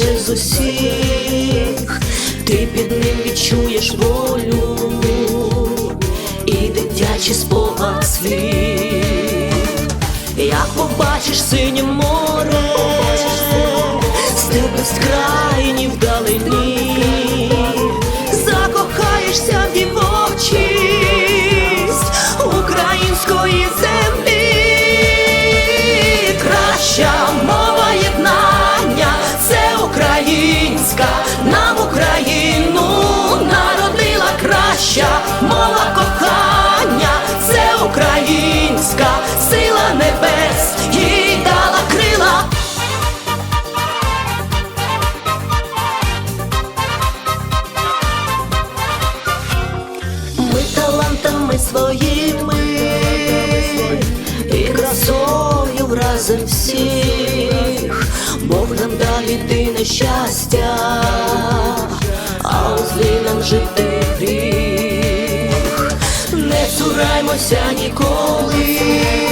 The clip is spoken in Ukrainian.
більше з усіх, ти під ним відчуєш волю і дитячий спогад світ. як побачиш синє море, з тебе мова кохання, це українська сила небес, їй дала крила. Ми талантами своїми і красою вразим всіх, Бог нам дав єдине щастя, а у злі нам жити гріх. Не ніколи,